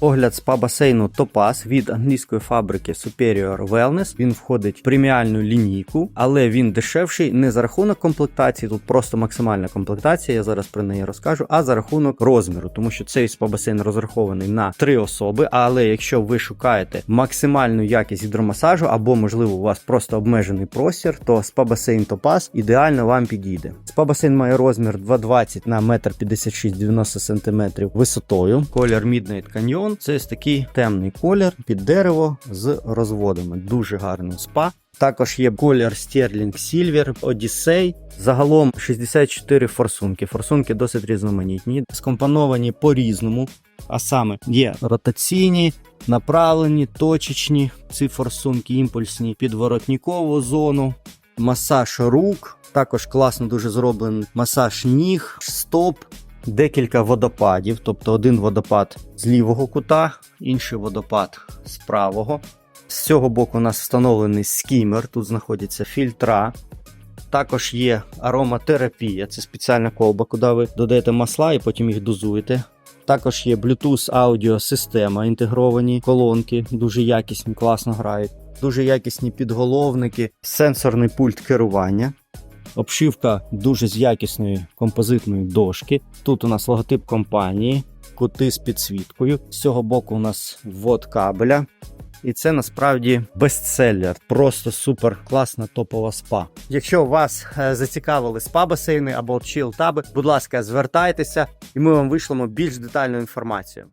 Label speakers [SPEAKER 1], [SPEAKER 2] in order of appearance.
[SPEAKER 1] Огляд спа басейну Топаз від англійської фабрики Superior Wellness. Він входить в преміальну лінійку, але він дешевший не за рахунок комплектації. Тут просто максимальна комплектація. Я зараз про неї розкажу, а за рахунок розміру, тому що цей спа басейн розрахований на три особи. Але якщо ви шукаєте максимальну якість гідромасажу, або можливо у вас просто обмежений простір, то спа басейн Топаз ідеально вам підійде. Спа басейн має розмір 2,20 на 1,56 90 см висотою. Колір Midnight Canyon це ось такий темний колір під дерево з розводами. Дуже гарний спа. Також є колір Sterling Silver, Odyssey. Загалом 64 форсунки. Форсунки досить різноманітні, скомпоновані по-різному. А саме є ротаційні, направлені, точечні, ці форсунки імпульсні під воротникову зону, масаж рук. Також класно дуже зроблений масаж ніг, стоп, декілька водопадів, тобто один водопад з лівого кута, інший водопад з правого. З цього боку у нас встановлений скімер, тут знаходяться фільтра. Також є ароматерапія, це спеціальна колба, куди ви додаєте масла і потім їх дозуєте. Також є Bluetooth аудіосистема, інтегровані колонки, дуже якісні, класно грають. Дуже якісні підголовники, сенсорний пульт керування. Обшивка дуже з якісної композитної дошки. Тут у нас логотип компанії, кути з підсвіткою. З цього боку у нас ввод кабеля. І це насправді бестселлер. Просто супер класна топова спа. Якщо вас е, зацікавили спа басейни або чил таби, будь ласка, звертайтеся, і ми вам вишлемо більш детальну інформацію.